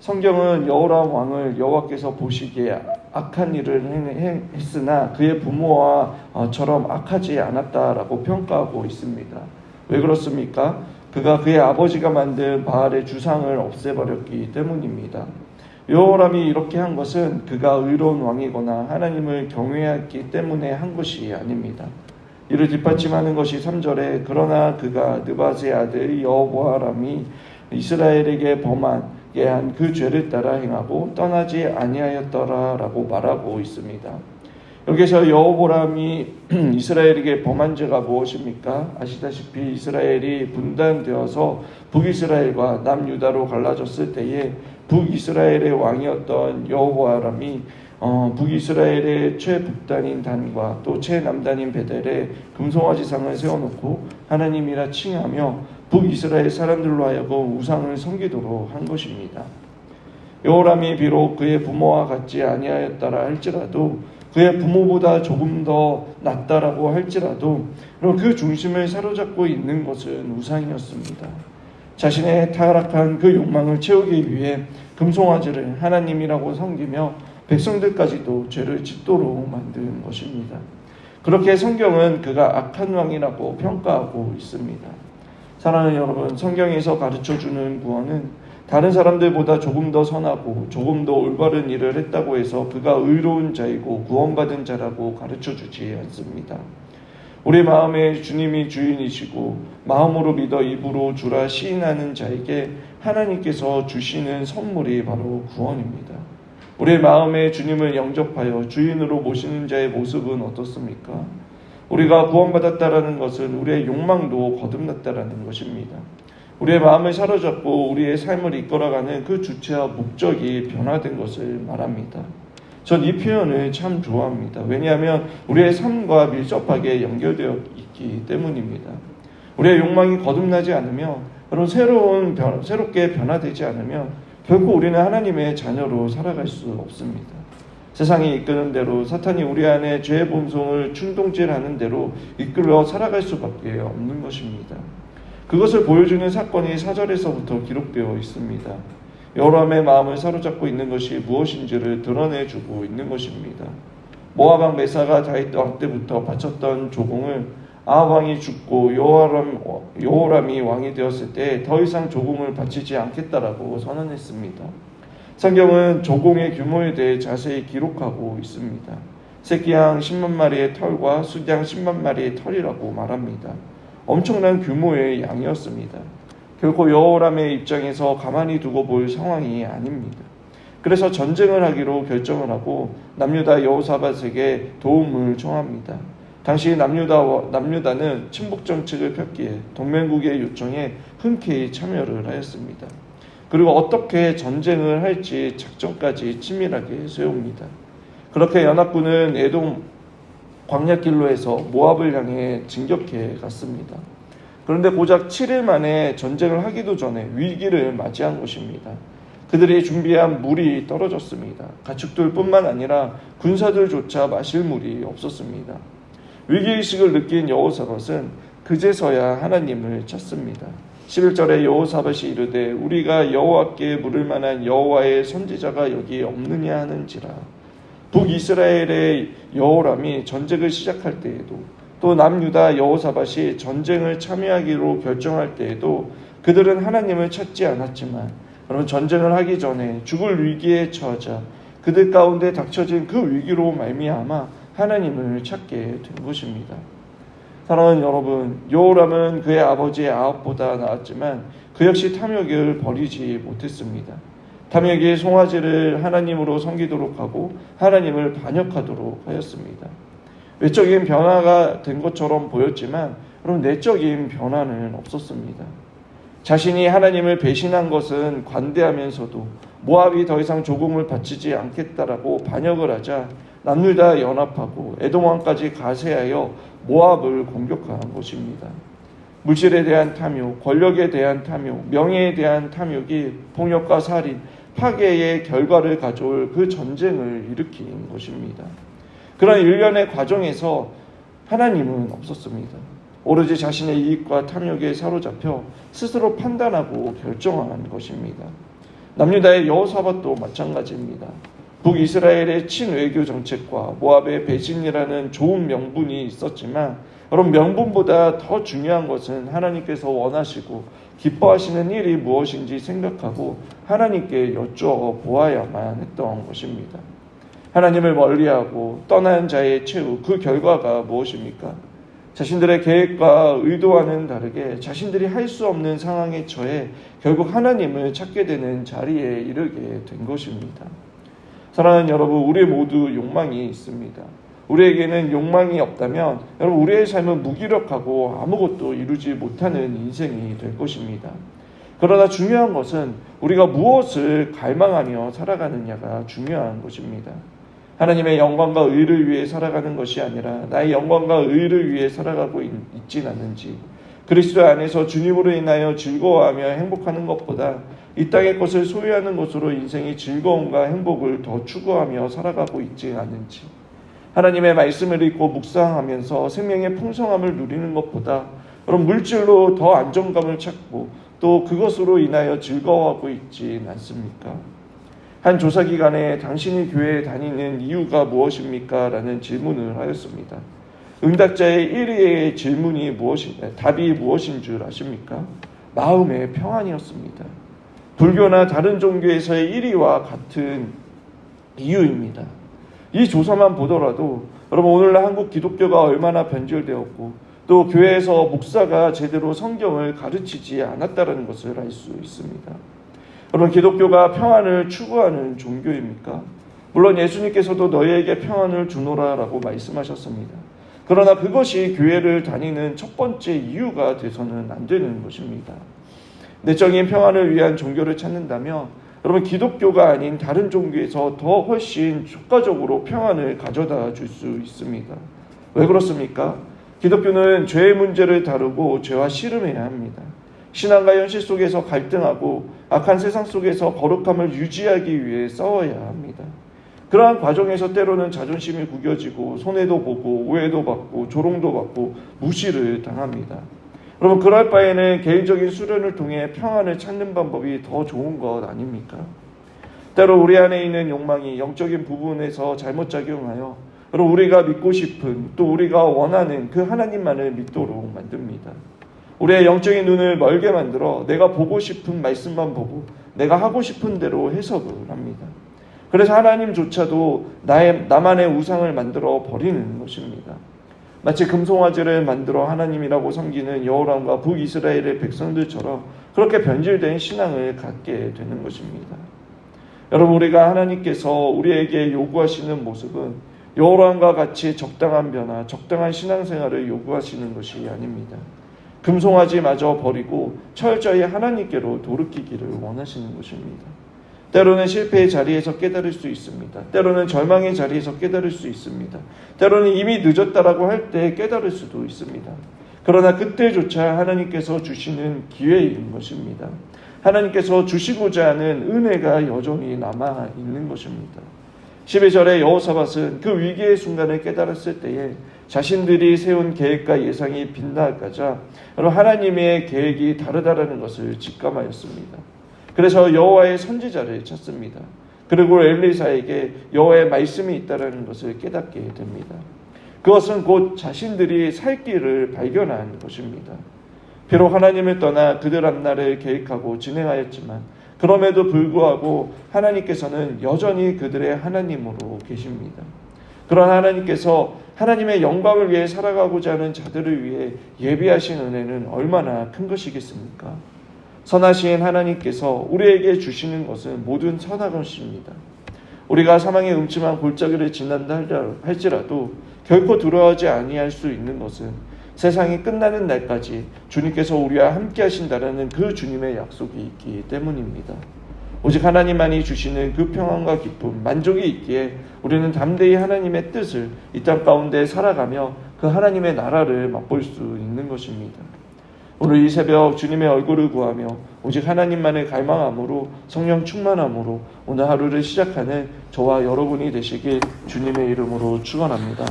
성경은 여호람 왕을 여호와께서 보시기에 악한 일을 행- 했으나 그의 부모와처럼 악하지 않았다라고 평가하고 있습니다. 왜 그렇습니까? 그가 그의 아버지가 만든 바알의 주상을 없애버렸기 때문입니다. 여호람이 이렇게 한 것은 그가 의로운 왕이거나 하나님을 경외했기 때문에 한 것이 아닙니다. 이를 뒷받침하는 것이 3절에 그러나 그가 느바스의 아들 여호보아람이 이스라엘에게 범하게 한 그 죄를 따라 행하고 떠나지 아니하였더라라고 말하고 있습니다. 여기서 여호보람이 이스라엘에게 범한 죄가 무엇입니까? 아시다시피 이스라엘이 분단되어서 북이스라엘과 남유다로 갈라졌을 때에 북이스라엘의 왕이었던 여호보아람이 어, 북이스라엘의 최북단인 단과 또 최남단인 베델에 금송아지상을 세워놓고 하나님이라 칭하며 북이스라엘 사람들로 하여금 우상을 섬기도록 한 것입니다. 여호람이 비록 그의 부모와 같지 아니하였다라 할지라도 그의 부모보다 조금 더 낫다라고 할지라도 그 중심을 사로잡고 있는 것은 우상이었습니다. 자신의 타락한 그 욕망을 채우기 위해 금송아지를 하나님이라고 섬기며 백성들까지도 죄를 짓도록 만든 것입니다. 그렇게 성경은 그가 악한 왕이라고 평가하고 있습니다. 사랑하는 여러분, 성경에서 가르쳐 주는 구원은 다른 사람들보다 조금 더 선하고 조금 더 올바른 일을 했다고 해서 그가 의로운 자이고 구원받은 자라고 가르쳐 주지 않습니다. 우리 마음에 주님이 주인이시고 마음으로 믿어 입으로 주라 시인하는 자에게 하나님께서 주시는 선물이 바로 구원입니다. 우리의 마음에 주님을 영접하여 주인으로 모시는 자의 모습은 어떻습니까? 우리가 구원받았다라는 것은 우리의 욕망도 거듭났다라는 것입니다. 우리의 마음을 사로잡고 우리의 삶을 이끌어가는 그 주체와 목적이 변화된 것을 말합니다. 전 이 표현을 참 좋아합니다. 왜냐하면 우리의 삶과 밀접하게 연결되어 있기 때문입니다. 우리의 욕망이 거듭나지 않으며 그런 새로운 변, 새롭게 변화되지 않으면 결코 우리는 하나님의 자녀로 살아갈 수 없습니다. 세상이 이끄는 대로 사탄이 우리 안에 죄의 본성을 충동질하는 대로 이끌어 살아갈 수밖에 없는 것입니다. 그것을 보여주는 사건이 사절에서부터 기록되어 있습니다. 여호람의 마음을 사로잡고 있는 것이 무엇인지를 드러내주고 있는 것입니다. 왕 메사가 다윗 왕 때부터 바쳤던 조공을 아합 왕이 죽고 여호람 여호람이 왕이 되었을 때 더 이상 조공을 바치지 않겠다라고 선언했습니다. 성경은 조공의 규모에 대해 자세히 기록하고 있습니다. 새끼양 10만 마리의 털과 수양 10만 마리의 털이라고 말합니다. 엄청난 규모의 양이었습니다. 결코 여호람의 입장에서 가만히 두고 볼 상황이 아닙니다. 그래서 전쟁을 하기로 결정을 하고 남유다 여호사밧에게 도움을 청합니다. 당시 남유다 남유다는 친북 정책을 폈기에 동맹국의 요청에 흔쾌히 참여를 하였습니다. 그리고 어떻게 전쟁을 할지 작전까지 치밀하게 세웁니다. 그렇게 연합군은 에돔 광야길로에서 모압을 향해 진격해 갔습니다. 그런데 고작 7일 만에 전쟁을 하기도 전에 위기를 맞이한 것입니다. 그들이 준비한 물이 떨어졌습니다. 가축들뿐만 아니라 군사들조차 마실 물이 없었습니다. 위기의식을 느낀 여호사밧은 그제서야 하나님을 찾습니다. 11절에 여호사밧이 이르되 우리가 여호와께 물을 만한 여호와의 선지자가 여기 없느냐 하는지라 북이스라엘의 여호람이 전쟁을 시작할 때에도 또 남유다 여호사밧이 전쟁을 참여하기로 결정할 때에도 그들은 하나님을 찾지 않았지만 여러분 전쟁을 하기 전에 죽을 위기에 처하자 그들 가운데 닥쳐진 그 위기로 말미암아 하나님을 찾게 된 것입니다. 사랑하는 여러분, 여호람은 그의 아버지의 아합보다 나았지만 그 역시 탐욕을 버리지 못했습니다. 탐욕이 송아지를 하나님으로 섬기도록 하고 하나님을 반역하도록 하였습니다. 외적인 변화가 된 것처럼 보였지만 여러분 내적인 변화는 없었습니다. 자신이 하나님을 배신한 것은 관대하면서도 모압이 더 이상 조공을 바치지 않겠다라고 반역을 하자 남유다 연합하고 에돔 왕까지 가세하여 모압을 공격한 것입니다. 물질에 대한 탐욕, 권력에 대한 탐욕, 명예에 대한 탐욕이 폭력과 살인, 파괴의 결과를 가져올 그 전쟁을 일으킨 것입니다. 그런 일련의 과정에서 하나님은 없었습니다. 오로지 자신의 이익과 탐욕에 사로잡혀 스스로 판단하고 결정한 것입니다. 남유다의 여호사밧도 마찬가지입니다. 북이스라엘의 친외교 정책과 모압의 배신이라는 좋은 명분이 있었지만 여러분 명분보다 더 중요한 것은 하나님께서 원하시고 기뻐하시는 일이 무엇인지 생각하고 하나님께 여쭈어 보아야만 했던 것입니다. 하나님을 멀리하고 떠난 자의 최후 그 결과가 무엇입니까? 자신들의 계획과 의도와는 다르게 자신들이 할 수 없는 상황에 처해 결국 하나님을 찾게 되는 자리에 이르게 된 것입니다. 사랑하는 여러분, 우리 모두 욕망이 있습니다. 우리에게는 욕망이 없다면 여러분 우리의 삶은 무기력하고 아무것도 이루지 못하는 인생이 될 것입니다. 그러나 중요한 것은 우리가 무엇을 갈망하며 살아가느냐가 중요한 것입니다. 하나님의 영광과 의를 위해 살아가는 것이 아니라 나의 영광과 의를 위해 살아가고 있, 있진 않는지 그리스도 안에서 주님으로 인하여 즐거워하며 행복하는 것보다 이 땅의 것을 소유하는 것으로 인생의 즐거움과 행복을 더 추구하며 살아가고 있지 않는지 하나님의 말씀을 읽고 묵상하면서 생명의 풍성함을 누리는 것보다 그런 물질로 더 안정감을 찾고 또 그것으로 인하여 즐거워하고 있지 않습니까? 한 조사 기관에 당신이 교회에 다니는 이유가 무엇입니까? 라는 질문을 하였습니다. 응답자의 1위의 질문이 무엇이, 답이 무엇인 줄 아십니까? 마음의 평안이었습니다. 불교나 다른 종교에서의 1위와 같은 이유입니다. 이 조사만 보더라도 여러분 오늘날 한국 기독교가 얼마나 변질되었고 또 교회에서 목사가 제대로 성경을 가르치지 않았다는 것을 알 수 있습니다. 여러분 기독교가 평안을 추구하는 종교입니까? 물론 예수님께서도 너희에게 평안을 주노라라고 말씀하셨습니다. 그러나 그것이 교회를 다니는 첫 번째 이유가 돼서는 안 되는 것입니다. 내적인 평안을 위한 종교를 찾는다면 여러분 기독교가 아닌 다른 종교에서 더 훨씬 효과적으로 평안을 가져다 줄 수 있습니다. 왜 그렇습니까? 기독교는 죄의 문제를 다루고 죄와 씨름해야 합니다. 신앙과 현실 속에서 갈등하고 악한 세상 속에서 거룩함을 유지하기 위해 싸워야 합니다. 그러한 과정에서 때로는 자존심이 구겨지고 손해도 보고 오해도 받고 조롱도 받고 무시를 당합니다. 여러분 그럴 바에는 개인적인 수련을 통해 평안을 찾는 방법이 더 좋은 것 아닙니까? 때로 우리 안에 있는 욕망이 영적인 부분에서 잘못 작용하여 여러분 우리가 믿고 싶은 또 우리가 원하는 그 하나님만을 믿도록 만듭니다. 우리의 영적인 눈을 멀게 만들어 내가 보고 싶은 말씀만 보고 내가 하고 싶은 대로 해석을 합니다. 그래서 하나님조차도 나의 나만의 우상을 만들어 버리는 것입니다. 마치 금송아지를 만들어 하나님이라고 섬기는 여호람과 북이스라엘의 백성들처럼 그렇게 변질된 신앙을 갖게 되는 것입니다. 여러분 우리가 하나님께서 우리에게 요구하시는 모습은 여호람과 같이 적당한 변화, 적당한 신앙생활을 요구하시는 것이 아닙니다. 금송아지마저 버리고 철저히 하나님께로 돌이키기를 원하시는 것입니다. 때로는 실패의 자리에서 깨달을 수 있습니다. 때로는 절망의 자리에서 깨달을 수 있습니다. 때로는 이미 늦었다라고 할 때 깨달을 수도 있습니다. 그러나 그때조차 하나님께서 주시는 기회인 것입니다. 하나님께서 주시고자 하는 은혜가 여전히 남아 있는 것입니다. 12절에 여호사밧은 그 위기의 순간을 깨달았을 때에 자신들이 세운 계획과 예상이 빗나가자 하나님의 계획이 다르다라는 것을 직감하였습니다. 그래서 여호와의 선지자를 찾습니다. 그리고 엘리사에게 여호와의 말씀이 있다라는 것을 깨닫게 됩니다. 그것은 곧 자신들이 살 길을 발견한 것입니다. 비록 하나님을 떠나 그들 앞날을 계획하고 진행하였지만 그럼에도 불구하고 하나님께서는 여전히 그들의 하나님으로 계십니다. 그런 하나님께서 하나님의 영광을 위해 살아가고자 하는 자들을 위해 예비하신 은혜는 얼마나 큰 것이겠습니까? 선하신 하나님께서 우리에게 주시는 것은 모든 선한 것입니다. 우리가 사망의 음침한 골짜기를 지난다 할지라도 결코 두려워하지 아니할 수 있는 것은 세상이 끝나는 날까지 주님께서 우리와 함께 하신다라는 그 주님의 약속이 있기 때문입니다. 오직 하나님만이 주시는 그 평안과 기쁨, 만족이 있기에 우리는 담대히 하나님의 뜻을 이 땅 가운데 살아가며 그 하나님의 나라를 맛볼 수 있는 것입니다. 오늘 이 새벽 주님의 얼굴을 구하며 오직 하나님만을 갈망함으로 성령 충만함으로 오늘 하루를 시작하는 저와 여러분이 되시길 주님의 이름으로 축원합니다.